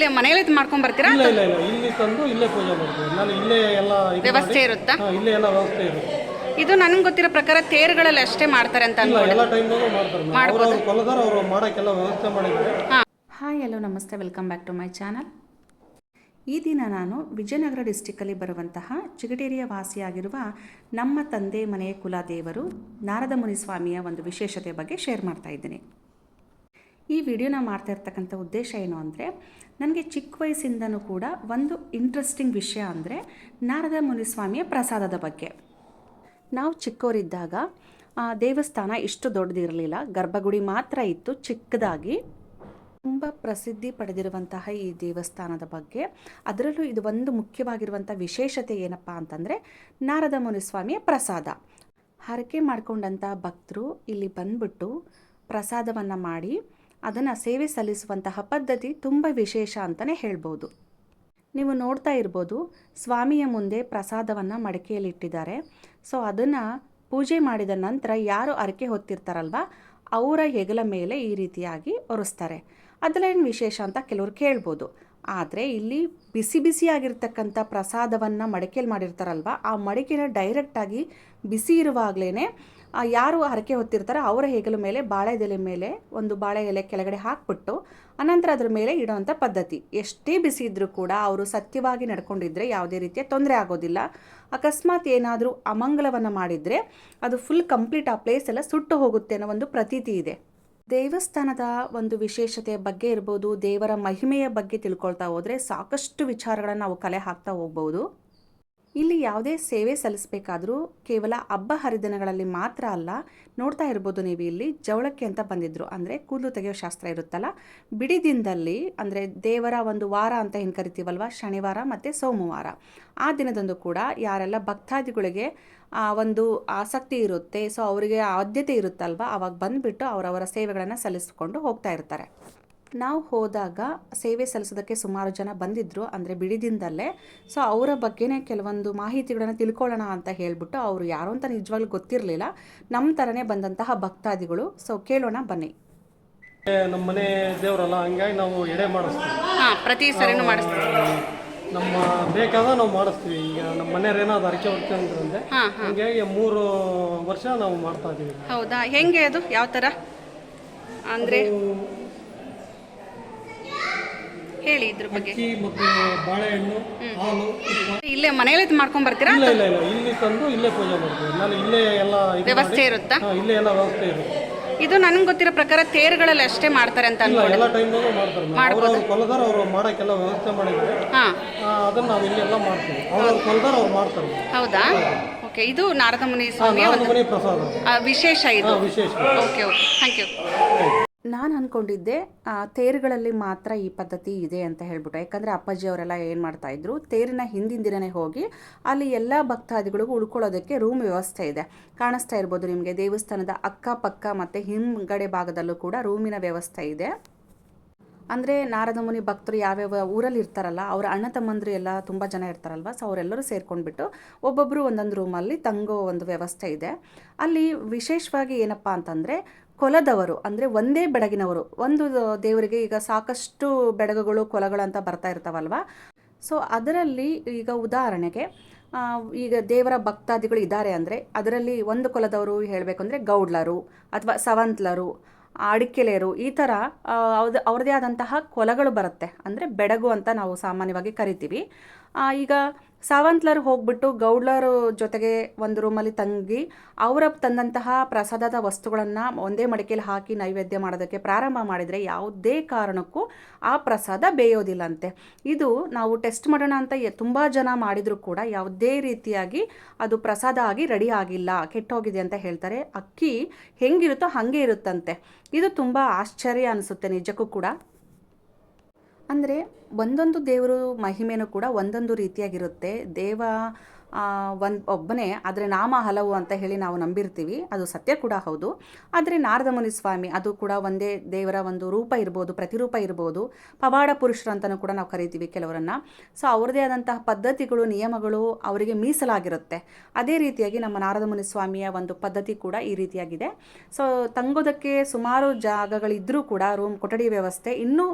ಇಲ್ಲೇ ಮನೆಯಲ್ಲಿ ಮಾಡ್ಕೊಂಡ್ ಬರ್ತೀರಾ ಇಲ್ಲ ಇಲ್ಲ ಇಲ್ಲ. ಇಲ್ಲಿ ತಂದು ಇಲ್ಲೇ ಪೂಜೆ ಮಾಡ್ತೀವಿ. ನಾನು ಇಲ್ಲೇ ಎಲ್ಲ ಇದು ವ್ಯವಸ್ಥೆ ಮಾಡಿ- ಇರುತ್ತಾ? ಹಾ, ಇಲ್ಲೇ ಎಲ್ಲ ವ್ಯವಸ್ಥೆ ಇರುತ್ತೆ. ಇದು ನನಗೆ ಗೊತ್ತಿರೋ ಪ್ರಕಾರ ತೇರುಗಳಲ್ಲಿ ಅಷ್ಟೇ ಮಾಡ್ತಾರೆ ಅಂತ ಇಲ್ಲ ಅನ್ಕೊಂಡು ಎಲ್ಲ ಟೈಮ್ನಾಗೂ ಮಾಡ್ತಾರೆ ಅವ್ರು ಅವ್ರು ಕೊಲದಾರ ಅವರು ಮಾಡೋಕ್ಕೆಲ್ಲ ವ್ಯವಸ್ಥೆ ಮಾಡಿದ್ದಾರೆ. ಹಾಯ್ ಹಲೋ ನಮಸ್ತೆ. Welcome back to my channel ಈ ದಿನ ನಾನು ವಿಜಯನಗರ ಡಿಸ್ಟಿಕ್ಕಲ್ಲಿ ಬರುವಂತಹ ಚಿಗಟೇರಿಯ ವಾಸಿಯಾಗಿರುವ ನಮ್ಮ ತಂದೆ ಮನೆಯ ಕುಲದೇವರು ನಾರದ ಮುನಿ ಸ್ವಾಮಿಯ ಒಂದು ವಿಶೇಷತೆ ಬಗ್ಗೆ ಶೇರ್ ಮಾಡ್ತಾ ಇದ್ದೀನಿ. ಈ ವಿಡಿಯೋನ ಮಾಡ್ತಾ ಇರ್ತಕ್ಕಂಥ ಉದ್ದೇಶ ಏನು ಅಂದರೆ, ನನಗೆ ಚಿಕ್ಕ ವಯಸ್ಸಿಂದನೂ ಕೂಡ ಒಂದು ಇಂಟ್ರೆಸ್ಟಿಂಗ್ ವಿಷಯ ಅಂದರೆ ನಾರದ ಮುನಿಸ್ವಾಮಿಯ ಪ್ರಸಾದದ ಬಗ್ಗೆ. ನಾವು ಚಿಕ್ಕವರಿದ್ದಾಗ ದೇವಸ್ಥಾನ ಇಷ್ಟು ದೊಡ್ಡದಿರಲಿಲ್ಲ, ಗರ್ಭಗುಡಿ ಮಾತ್ರ ಇತ್ತು ಚಿಕ್ಕದಾಗಿ. ತುಂಬ ಪ್ರಸಿದ್ಧಿ ಪಡೆದಿರುವಂತಹ ಈ ದೇವಸ್ಥಾನದ ಬಗ್ಗೆ, ಅದರಲ್ಲೂ ಇದು ಒಂದು ಮುಖ್ಯವಾಗಿರುವಂಥ ವಿಶೇಷತೆ ಏನಪ್ಪ ಅಂತಂದರೆ, ನಾರದ ಮುನಿಸ್ವಾಮಿಯ ಪ್ರಸಾದ. ಹರಕೆ ಮಾಡಿಕೊಂಡಂಥ ಭಕ್ತರು ಇಲ್ಲಿ ಬಂದ್ಬಿಟ್ಟು ಪ್ರಸಾದವನ್ನು ಮಾಡಿ ಅದನ್ನು ಸೇವೆ ಸಲ್ಲಿಸುವಂತಹ ಪದ್ಧತಿ ತುಂಬ ವಿಶೇಷ ಅಂತಲೇ ಹೇಳ್ಬೋದು. ನೀವು ನೋಡ್ತಾ ಇರ್ಬೋದು, ಸ್ವಾಮಿಯ ಮುಂದೆ ಪ್ರಸಾದವನ್ನು ಮಡಿಕೆಯಲ್ಲಿಟ್ಟಿದ್ದಾರೆ. ಸೊ ಅದನ್ನು ಪೂಜೆ ಮಾಡಿದ ನಂತರ ಯಾರು ಅರಕೆ ಹೊತ್ತಿರ್ತಾರಲ್ವ, ಅವರ ಹೆಗಲ ಮೇಲೆ ಈ ರೀತಿಯಾಗಿ ಒರೆಸ್ತಾರೆ. ಅದರಲ್ಲೇನು ವಿಶೇಷ ಅಂತ ಕೆಲವರು ಕೇಳ್ಬೋದು. ಆದರೆ ಇಲ್ಲಿ ಬಿಸಿ ಬಿಸಿಯಾಗಿರ್ತಕ್ಕಂಥ ಪ್ರಸಾದವನ್ನು ಮಡಿಕೆಯಲ್ಲಿ ಮಾಡಿರ್ತಾರಲ್ವ, ಆ ಮಡಿಕೆನ ಡೈರೆಕ್ಟಾಗಿ ಬಿಸಿ ಇರುವಾಗಲೇ ಯಾರು ಹರಕೆ ಹೊತ್ತಿರ್ತಾರೋ ಅವರ ಹೆಗಲ ಮೇಲೆ ಬಾಳೆದೆಲೆ ಮೇಲೆ ಒಂದು ಬಾಳೆ ಎಲೆ ಕೆಳಗಡೆ ಹಾಕ್ಬಿಟ್ಟು, ಅನಂತರ ಅದ್ರ ಮೇಲೆ ಇಡೋವಂಥ ಪದ್ಧತಿ. ಎಷ್ಟೇ ಬಿಸಿ ಇದ್ದರೂ ಕೂಡ ಅವರು ಸತ್ಯವಾಗಿ ನಡ್ಕೊಂಡಿದ್ರೆ ಯಾವುದೇ ರೀತಿಯ ತೊಂದರೆ ಆಗೋದಿಲ್ಲ. ಅಕಸ್ಮಾತ್ ಏನಾದರೂ ಅಮಂಗಲವನ್ನು ಮಾಡಿದರೆ ಅದು ಫುಲ್ ಕಂಪ್ಲೀಟ್ ಆ ಪ್ಲೇಸ್ ಎಲ್ಲ ಸುಟ್ಟು ಹೋಗುತ್ತೆ ಅನ್ನೋ ಒಂದು ಪ್ರತೀತಿ ಇದೆ. ದೇವಸ್ಥಾನದ ಒಂದು ವಿಶೇಷತೆಯ ಬಗ್ಗೆ ಇರ್ಬೋದು, ದೇವರ ಮಹಿಮೆಯ ಬಗ್ಗೆ ತಿಳ್ಕೊಳ್ತಾ ಹೋದರೆ ಸಾಕಷ್ಟು ವಿಚಾರಗಳನ್ನು ನಾವು ಕಲೆ ಹಾಕ್ತಾ ಹೋಗ್ಬೋದು. ಇಲ್ಲಿ ಯಾವುದೇ ಸೇವೆ ಸಲ್ಲಿಸಬೇಕಾದರೂ ಕೇವಲ ಹಬ್ಬ ಹರಿದಿನಗಳಲ್ಲಿ ಮಾತ್ರ ಅಲ್ಲ, ನೋಡ್ತಾ ಇರ್ಬೋದು ನೀವು ಇಲ್ಲಿ ಜವಳಕ್ಕೆ ಅಂತ ಬಂದಿದ್ರು. ಅಂದರೆ ಕೂದಲು ತೆಗೆಯೋ ಶಾಸ್ತ್ರ ಇರುತ್ತಲ್ಲ ಬಿಡಿ ದಿನದಲ್ಲಿ ಅಂದರೆ ದೇವರ ಒಂದು ವಾರ ಅಂತ ಏನು ಕರಿತೀವಲ್ವ, ಶನಿವಾರ ಮತ್ತು ಸೋಮವಾರ. ಆ ದಿನದಂದು ಕೂಡ ಯಾರೆಲ್ಲ ಭಕ್ತಾದಿಗಳಿಗೆ, ಆ, ಒಂದು ಆಸಕ್ತಿ ಇರುತ್ತೆ, ಸೊ ಅವರಿಗೆ ಆದ್ಯತೆ ಇರುತ್ತಲ್ವ, ಅವಾಗ ಬಂದುಬಿಟ್ಟು ಅವರವರ ಸೇವೆಗಳನ್ನು ಸಲ್ಲಿಸಿಕೊಂಡು ಹೋಗ್ತಾ ಇರ್ತಾರೆ. ನಾವು ಹೋದಾಗ ಸೇವೆ ಸಲ್ಲಿಸೋದಕ್ಕೆ ಸುಮಾರು ಜನ ಬಂದಿದ್ದರು ಅಂದರೆ ಬಿಡಿದಿಂದಲ್ಲೇ. ಸೊ ಅವರ ಬಗ್ಗೆನೇ ಕೆಲವೊಂದು ಮಾಹಿತಿಗಳನ್ನು ತಿಳ್ಕೊಳ್ಳೋಣ ಅಂತ ಹೇಳ್ಬಿಟ್ಟು ಅವರು ಯಾರು ಅಂತ ನಿಜವಾಗ್ಲೂ ಗೊತ್ತಿರಲಿಲ್ಲ. ನಮ್ಮ ಥರನೇ ಬಂದಂತಹ ಭಕ್ತಾದಿಗಳು. ಸೊ ಕೇಳೋಣ ಬನ್ನಿ. ನಮ್ಮ ಮನೆ ದೇವರಲ್ಲ ಹಂಗಾಗಿ ನಾವು ಎಡೆ ಮಾಡಿಸ್ತೀವಿ. ಹಾಂ ಪ್ರತಿ ಸರಿನೂ ಮಾಡಿಸ್ತೀವಿ. ನಮ್ಮ ಬೇಕಾದ ನಾವು ಮಾಡಿಸ್ತೀವಿ. ಈಗ ನಮ್ಮ ಮನೆಯವ್ರು ಏನಾದ್ರು ಅರಕೆ ಹೊಡ್ಕೊಂಡ್ರಂದ್ರೆ ಅಂದ್ರೆ ಹಂಗಾಗಿ ಮೂರು ವರ್ಷ ನಾವು ಮಾಡ್ತಾ ಇದೀವಿ. ಹೌದಾ? ಹೆಂಗೆ ಅದು? ಯಾವ ಥರ? ಅಂದರೆ? ಹೇಳಿ ಇದ್ರ ಬಗ್ಗೆ. ಅಕ್ಕಿ ಮತ್ತು ಬಾಳೆಹಣ್ಣು ಹಾಲು ತುಪ್ಪ ಇಲ್ಲೇ ಮನೆಯಲ್ಲಿ ಮಾಡ್ಕೊಂಡ್ ಬರ್ತೀರಾ ಇಲ್ಲ ಇಲ್ಲ ಇಲ್ಲ. ಇಲ್ಲಿ ತಂದು ಇಲ್ಲೇ ಪೂಜೆ ಮಾಡ್ತೀವಿ. ನಾನು ಇಲ್ಲೇ ಎಲ್ಲ ಇದು ವ್ಯವಸ್ಥೆ ಇರುತ್ತಾ? ಹಾ, ಇಲ್ಲೇ ಎಲ್ಲ ವ್ಯವಸ್ಥೆ ಇರುತ್ತೆ. ಇದು ನನಗೆ ಗೊತ್ತಿರೋ ಪ್ರಕಾರ ತೇರುಗಳಲ್ಲಿ ಅಷ್ಟೇ ಮಾಡ್ತಾರೆ ಅಂತ ಇಲ್ಲ ಅನ್ಕೊಂಡು ಎಲ್ಲ ಟೈಮ್ನಾಗೂ ಮಾಡ್ತಾರೆ ಅವ್ರು ಅವ್ರು ಕೊಲದಾರ ಅವರು ಮಾಡೋಕ್ಕೆಲ್ಲ ವ್ಯವಸ್ಥೆ ಮಾಡಿದ್ದಾರೆ. ಹಾಂ. ಆ, ಅದನ್ನ ನಾವು ಇಲ್ಲೆಲ್ಲ ಮಾಡ್ತೀವಿ. ಅವ್ರ ಕೊಲದಾರ ಅವ್ರು ಮಾಡ್ತಾರೆ. ಹೌದಾ? ಓಕೆ ಇದು ನಾರದ ಮುನಿ ಸ್ವಾಮಿ ಸ್ವಾಮಿಯ ನಾರದ ಮನೆ ಪ್ರಸಾದ. ಆ, ವಿಶೇಷ ಇದು. ವಿಶೇಷ. Okay okay. ಥ್ಯಾಂಕ್ ಯು ನಾನು ಅಂದ್ಕೊಂಡಿದ್ದೆ ತೇರುಗಳಲ್ಲಿ ಮಾತ್ರ ಈ ಪದ್ಧತಿ ಇದೆ ಅಂತ ಹೇಳ್ಬಿಟ್ಟು. ಯಾಕಂದರೆ ಅಪ್ಪಾಜಿ ಅವರೆಲ್ಲ ಏನು ಮಾಡ್ತಾಯಿದ್ರು ತೇರಿನ ಹಿಂದಿನ ದಿನನೇ ಹೋಗಿ ಅಲ್ಲಿ ಎಲ್ಲ ಭಕ್ತಾದಿಗಳಿಗೂ ಉಳ್ಕೊಳ್ಳೋದಕ್ಕೆ ರೂಮ್ ವ್ಯವಸ್ಥೆ ಇದೆ. ಕಾಣಿಸ್ತಾ ಇರ್ಬೋದು ನಿಮಗೆ, ದೇವಸ್ಥಾನದ ಅಕ್ಕಪಕ್ಕ ಮತ್ತು ಹಿಂಗಡೆ ಭಾಗದಲ್ಲೂ ಕೂಡ ರೂಮಿನ ವ್ಯವಸ್ಥೆ ಇದೆ. ಅಂದರೆ ನಾರದ ಮುನಿ ಭಕ್ತರು ಯಾವ್ಯಾವ ಊರಲ್ಲಿ ಇರ್ತಾರಲ್ಲ, ಅವರ ಅಣ್ಣ ತಮ್ಮಂದರು ಎಲ್ಲ ತುಂಬ ಜನ ಇರ್ತಾರಲ್ವ, ಸೊ ಅವರೆಲ್ಲರೂ ಸೇರ್ಕೊಂಡ್ಬಿಟ್ಟು ಒಬ್ಬೊಬ್ಬರು ಒಂದೊಂದು ರೂಮಲ್ಲಿ ತಂಗೋ ಒಂದು ವ್ಯವಸ್ಥೆ ಇದೆ. ಅಲ್ಲಿ ವಿಶೇಷವಾಗಿ ಏನಪ್ಪ ಅಂತಂದರೆ ಕೊಲದವರು ಅಂದರೆ ಒಂದೇ ಬೆಡಗಿನವರು ಒಂದು ದೇವರಿಗೆ ಈಗ ಸಾಕಷ್ಟು ಬೆಡಗುಗಳು ಕೊಲಗಳು ಅಂತ ಬರ್ತಾ ಇರ್ತಾವಲ್ವ? ಸೊ ಅದರಲ್ಲಿ ಈಗ ಉದಾಹರಣೆಗೆ ಈಗ ದೇವರ ಭಕ್ತಾದಿಗಳು ಇದ್ದಾರೆ ಅಂದರೆ ಅದರಲ್ಲಿ ಒಂದು ಕೊಲದವರು ಹೇಳಬೇಕು ಅಂದರೆ ಗೌಡ್ಲರು ಅಥವಾ ಸವಂತ್ಲರು ಅಡಿಕೆಲೆಯರು ಈ ಥರ ಆ, ಅವ್ರದ್ ಅವ್ರದ್ದೇ ಆದಂತಹ ಕೊಲಗಳು ಬರುತ್ತೆ. ಅಂದರೆ ಬೆಡಗು ಅಂತ ನಾವು ಸಾಮಾನ್ಯವಾಗಿ ಕರಿತೀವಿ. ಈಗ ಸಾವಂತ್ಲರು ಹೋಗ್ಬಿಟ್ಟು ಗೌಡ್ಲರ್ ಜೊತೆಗೆ ಒಂದು ರೂಮಲ್ಲಿ ತಂಗಿ, ಅವರ ತಂದಂತಹ ಪ್ರಸಾದದ ವಸ್ತುಗಳನ್ನು ಒಂದೇ ಮಡಿಕೆಯಲ್ಲಿ ಹಾಕಿ ನೈವೇದ್ಯ ಮಾಡೋದಕ್ಕೆ ಪ್ರಾರಂಭ ಮಾಡಿದರೆ ಯಾವುದೇ ಕಾರಣಕ್ಕೂ ಆ ಪ್ರಸಾದ ಬೇಯೋದಿಲ್ಲಂತೆ. ಇದು ನಾವು ಟೆಸ್ಟ್ ಮಾಡೋಣ ಅಂತ ತುಂಬ ಜನ ಮಾಡಿದರೂ ಕೂಡ ಯಾವುದೇ ರೀತಿಯಾಗಿ ಅದು ಪ್ರಸಾದ ಆಗಿ ರೆಡಿ ಆಗಿಲ್ಲ, ಕೆಟ್ಟೋಗಿದೆ ಅಂತ ಹೇಳ್ತಾರೆ. ಅಕ್ಕಿ ಹೆಂಗಿರುತ್ತೋ ಹಾಗೆ ಇರುತ್ತಂತೆ. ಇದು ತುಂಬ ಆಶ್ಚರ್ಯ ಅನಿಸುತ್ತೆ ನಿಜಕ್ಕೂ ಕೂಡ. ಅಂದರೆ ಒಂದೊಂದು ದೇವರು ಮಹಿಮೆನೂ ಕೂಡ ಒಂದೊಂದು ರೀತಿಯಾಗಿರುತ್ತೆ. ದೇವ ಒಂದು ಒಬ್ಬನೇ, ಆದರೆ ನಾಮ ಹಲವು ಅಂತ ಹೇಳಿ ನಾವು ನಂಬಿರ್ತೀವಿ. ಅದು ಸತ್ಯ ಕೂಡ ಹೌದು. ಆದರೆ ನಾರದ ಮುನಿ ಸ್ವಾಮಿ ಅದು ಕೂಡ ಒಂದೇ ದೇವರ ಒಂದು ರೂಪ ಇರ್ಬೋದು, ಪ್ರತಿರೂಪ ಇರ್ಬೋದು. ಪವಾಡ ಪುರುಷರು ಅಂತಲೂ ಕೂಡ ನಾವು ಕರಿತೀವಿ ಕೆಲವರನ್ನು. ಸೊ ಅವ್ರದ್ದೇ ಆದಂತಹ ಪದ್ಧತಿಗಳು, ನಿಯಮಗಳು ಅವರಿಗೆ ಮೀಸಲಾಗಿರುತ್ತೆ. ಅದೇ ರೀತಿಯಾಗಿ ನಮ್ಮ ನಾರದ ಮುನಿ ಸ್ವಾಮಿಯ ಒಂದು ಪದ್ಧತಿ ಕೂಡ ಈ ರೀತಿಯಾಗಿದೆ. ಸೊ ತಂಗೋದಕ್ಕೆ ಸುಮಾರು ಜಾಗಗಳಿದ್ದರೂ ಕೂಡ ರೂಮ್ ಕೊಠಡಿ ವ್ಯವಸ್ಥೆ ಇನ್ನೂ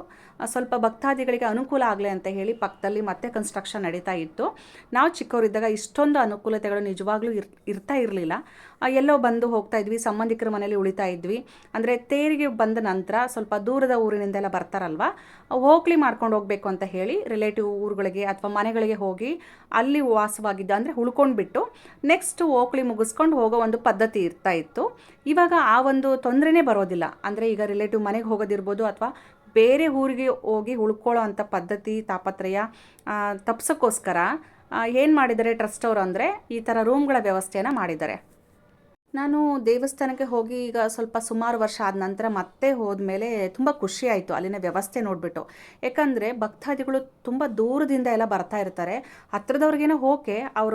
ಸ್ವಲ್ಪ ಭಕ್ತಾದಿಗಳಿಗೆ ಅನುಕೂಲ ಆಗಲಿ ಅಂತ ಹೇಳಿ ಪಕ್ಕದಲ್ಲಿ ಮತ್ತೆ ಕನ್ಸ್ಟ್ರಕ್ಷನ್ ನಡೀತಾ ಇತ್ತು. ನಾವು ಚಿಕ್ಕವರಿದ್ದಾಗ ಇಷ್ಟೊಂದು ಅನುಕೂಲತೆಗಳು ನಿಜವಾಗ್ಲೂ ಇರ್, ಇರ್ತಾ ಇರಲಿಲ್ಲ. ಎಲ್ಲೋ ಬಂದು ಹೋಗ್ತಾ ಇದ್ವಿ, ಸಂಬಂಧಿಕರ ಮನೇಲಿ ಉಳಿತಾ ಇದ್ವಿ. ಅಂದರೆ ತೇರಿಗೆ ಬಂದ ನಂತರ ಸ್ವಲ್ಪ ದೂರದ ಊರಿನಿಂದೆಲ್ಲ ಬರ್ತಾರಲ್ವ? ಹೋಗ್ಲಿ ಮಾಡ್ಕೊಂಡು ಹೋಗಬೇಕು ಅಂತ ಹೇಳಿ ರಿಲೇಟಿವ್ ಊರುಗಳಿಗೆ ಅಥವಾ ಮನೆಗಳಿಗೆ ಹೋಗಿ ಅಲ್ಲಿ ವಾಸವಾಗಿದ್ದ ಅಂದರೆ ಉಳ್ಕೊಂಡ್ಬಿಟ್ಟು ನೆಕ್ಸ್ಟ್ ಓಕ್ಲಿ ಮುಗಿಸ್ಕೊಂಡು ಹೋಗೋ ಒಂದು ಪದ್ಧತಿ ಇರ್ತಾ ಇತ್ತು. ಇವಾಗ ಆ ಒಂದು ತೊಂದರೆನೇ ಬರೋದಿಲ್ಲ. ಅಂದರೆ ಈಗ ರಿಲೇಟಿವ್ ಮನೆಗೆ ಹೋಗೋದಿರ್ಬೋದು ಅಥವಾ ಬೇರೆ ಊರಿಗೆ ಹೋಗಿ ಉಳ್ಕೊಳ್ಳೋ ಅಂಥ ಪದ್ಧತಿ, ತಾಪತ್ರಯ ತಪ್ಸೋಕ್ಕೋಸ್ಕರ ಏನು ಮಾಡಿದ್ದಾರೆ ಟ್ರಸ್ಟ್ ಅವರು ಅಂದರೆ ಈ ಥರ ರೂಮ್ಗಳ ವ್ಯವಸ್ಥೆಯನ್ನು ಮಾಡಿದ್ದಾರೆ. ನಾನು ದೇವಸ್ಥಾನಕ್ಕೆ ಹೋಗಿ ಈಗ ಸ್ವಲ್ಪ ಸುಮಾರು ವರ್ಷ ಆದ ನಂತರ ಮತ್ತೆ ಹೋದ್ಮೇಲೆ ತುಂಬ ಖುಷಿ ಆಯಿತು ಅಲ್ಲಿನ ವ್ಯವಸ್ಥೆ ನೋಡಿಬಿಟ್ಟು. ಯಾಕಂದರೆ ಭಕ್ತಾದಿಗಳು ತುಂಬ ದೂರದಿಂದ ಎಲ್ಲ ಬರ್ತಾ ಇರ್ತಾರೆ. ಹತ್ರದವ್ರಿಗೇನೋ ಹೋಗಿ ಅವರ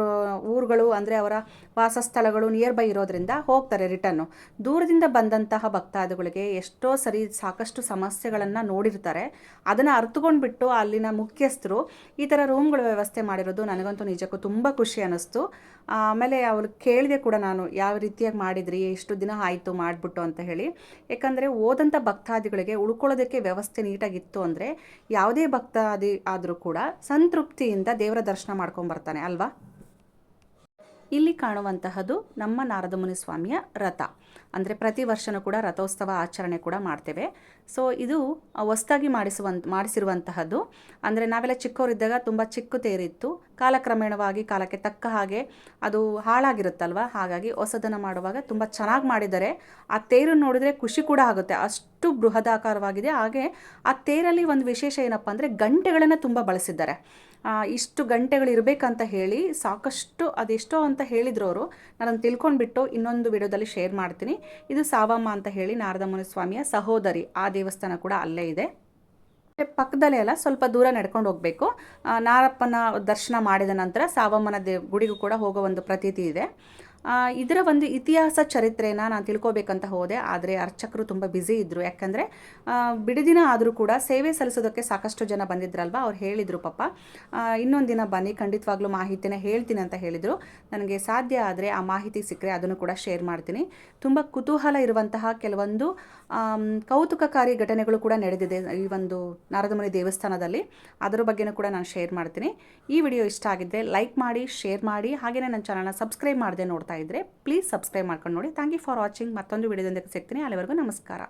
ಊರುಗಳು ಅಂದರೆ ಅವರ ವಾಸಸ್ಥಳಗಳು ನಿಯರ್ ಬೈ ಇರೋದ್ರಿಂದ ಹೋಗ್ತಾರೆ ರಿಟರ್ನು ದೂರದಿಂದ ಬಂದಂತಹ ಭಕ್ತಾದಿಗಳಿಗೆ ಎಷ್ಟೋ ಸರಿ ಸಾಕಷ್ಟು ಸಮಸ್ಯೆಗಳನ್ನು ನೋಡಿರ್ತಾರೆ. ಅದನ್ನು ಅರ್ಥಗೊಂಡ್ಬಿಟ್ಟು ಅಲ್ಲಿನ ಮುಖ್ಯಸ್ಥರು ಈ ಥರ ರೂಮ್ಗಳ ವ್ಯವಸ್ಥೆ ಮಾಡಿರೋದು ನನಗಂತೂ ನಿಜಕ್ಕೂ ತುಂಬ ಖುಷಿ ಅನ್ನಿಸ್ತು ಆಮೇಲೆ ಅವ್ರು ಕೇಳಿದೆ ಕೂಡ ನಾನು ಯಾವ ಮಾಡಿದ್ರಿ ಎಷ್ಟು ದಿನ ಆಯಿತು ಮಾಡಿಬಿಟ್ಟು ಅಂತ ಹೇಳಿ. ಯಾಕಂದರೆ ಓದಂಥ ಭಕ್ತಾದಿಗಳಿಗೆ ಉಳ್ಕೊಳ್ಳೋದಕ್ಕೆ ವ್ಯವಸ್ಥೆ ನೀಟಾಗಿತ್ತು ಅಂದರೆ ಯಾವುದೇ ಭಕ್ತಾದಿ ಆದರೂ ಕೂಡ ಸಂತೃಪ್ತಿಯಿಂದ ದೇವರ ದರ್ಶನ ಮಾಡ್ಕೊಂಬರ್ತಾನೆ ಅಲ್ವಾ? ಇಲ್ಲಿ ಕಾಣುವಂತಹದ್ದು ನಮ್ಮ ನಾರದ ಮುನಿ ಸ್ವಾಮಿಯ ರಥ. ಅಂದರೆ ಪ್ರತಿ ವರ್ಷನೂ ಕೂಡ ರಥೋತ್ಸವ ಆಚರಣೆ ಕೂಡ ಮಾಡ್ತೇವೆ. ಸೊ ಇದು ಹೊಸ್ದಾಗಿ ಮಾಡಿಸುವಂತ, ಮಾಡಿಸಿರುವಂತಹದ್ದು. ಅಂದರೆ ನಾವೆಲ್ಲ ಚಿಕ್ಕವರಿದ್ದಾಗ ತುಂಬ ಚಿಕ್ಕ ತೇರಿತ್ತು. ಕಾಲಕ್ರಮೇಣವಾಗಿ ಕಾಲಕ್ಕೆ ತಕ್ಕ ಹಾಗೆ ಅದು ಹಾಳಾಗಿರುತ್ತಲ್ವ? ಹಾಗಾಗಿ ಹೊಸದನ್ನು ಮಾಡುವಾಗ ತುಂಬ ಚೆನ್ನಾಗಿ ಮಾಡಿದ್ದಾರೆ. ಆ ತೇರು ನೋಡಿದ್ರೆ ಖುಷಿ ಕೂಡ ಆಗುತ್ತೆ. ಅಷ್ಟು ಬೃಹದಾಕಾರವಾಗಿದೆ. ಹಾಗೆ ಆ ತೇರಲ್ಲಿ ಒಂದು ವಿಶೇಷ ಏನಪ್ಪ ಅಂದರೆ ಗಂಟೆಗಳನ್ನು ತುಂಬ ಬಳಸಿದ್ದಾರೆ. ಇಷ್ಟು ಗಂಟೆಗಳು ಇರಬೇಕಂತ ಹೇಳಿ ಸಾಕಷ್ಟು ಅದೆಷ್ಟೋ ಅಂತ ಹೇಳಿದ್ರು ಅವರು. ನಾನು ತಿಳ್ಕೊಂಡ್ಬಿಟ್ಟು ಇನ್ನೊಂದು ವಿಡಿಯೋದಲ್ಲಿ ಶೇರ್ ಮಾಡ್ತೀನಿ. ಇದು ಸಾವಮ್ಮ ಅಂತ ಹೇಳಿ ನಾರದಮುನಿ ಸ್ವಾಮಿಯ ಸಹೋದರಿ. ಆ ದೇವಸ್ಥಾನ ಕೂಡ ಅಲ್ಲೇ ಇದೆ. ಪಕ್ಕದಲ್ಲೇ ಅಲ್ಲ, ಸ್ವಲ್ಪ ದೂರ ನಡ್ಕೊಂಡು ಹೋಗಬೇಕು. ನಾರಪ್ಪನ ದರ್ಶನ ಮಾಡಿದ ನಂತರ ಸಾವಮ್ಮನ ದೇ, ಗುಡಿಗೂ ಕೂಡ ಹೋಗೋ ಒಂದು ಪ್ರತೀತಿ ಇದೆ. ಇದರ ಒಂದು ಇತಿಹಾಸ ಚರಿತ್ರೆನ ನಾನು ತಿಳ್ಕೊಬೇಕಂತ ಹೋದೆ, ಆದರೆ ಅರ್ಚಕರು ತುಂಬ ಬ್ಯುಸಿ ಇದ್ದರು ಯಾಕಂದರೆ ಬಿಡಿದಿನ ಆದರೂ ಕೂಡ ಸೇವೆ ಸಲ್ಲಿಸೋದಕ್ಕೆ ಸಾಕಷ್ಟು ಜನ ಬಂದಿದ್ರಲ್ವ? ಅವ್ರು ಹೇಳಿದರು ಪಾಪ ಇನ್ನೊಂದು ದಿನ ಬನ್ನಿ, ಖಂಡಿತವಾಗ್ಲೂ ಮಾಹಿತಿನ ಹೇಳ್ತೀನಿ ಅಂತ ಹೇಳಿದರು. ನನಗೆ ಸಾಧ್ಯ ಆದರೆ ಆ ಮಾಹಿತಿ ಸಿಕ್ಕರೆ ಅದನ್ನು ಕೂಡ ಶೇರ್ ಮಾಡ್ತೀನಿ. ತುಂಬ ಕುತೂಹಲ ಇರುವಂತಹ ಕೆಲವೊಂದು ಕೌತುಕಕಾರಿ ಘಟನೆಗಳು ಕೂಡ ನಡೆದಿದೆ ಈ ಒಂದು ನಾರದಮುನಿ ದೇವಸ್ಥಾನದಲ್ಲಿ. ಅದರ ಬಗ್ಗೆನೂ ಕೂಡ ನಾನು ಶೇರ್ ಮಾಡ್ತೀನಿ. ಈ ವಿಡಿಯೋ ಇಷ್ಟ ಆಗಿದ್ದರೆ ಲೈಕ್ ಮಾಡಿ ಶೇರ್ ಮಾಡಿ. ಹಾಗೆಯೇ ನನ್ನ ಚಾನಲ್ನ ಸಬ್ಸ್ಕ್ರೈಬ್ ಮಾಡದೆ ನೋಡ್ತಾ ಇದ್ದರೆ ಪ್ಲೀಸ್ ಸಬ್ಸ್ಕ್ರೈಬ್ ಮಾಡ್ಕೊಂಡು ನೋಡಿ. ಥ್ಯಾಂಕ್ ಯು ಫಾರ್ ವಾಚಿಂಗ್ ಮತ್ತೊಂದು ವಿಡಿಯೋದೊಂದಿಗೆ ಸಿಗ್ತೀನಿ. ಅಲ್ಲಿವರೆಗೂ ನಮಸ್ಕಾರ.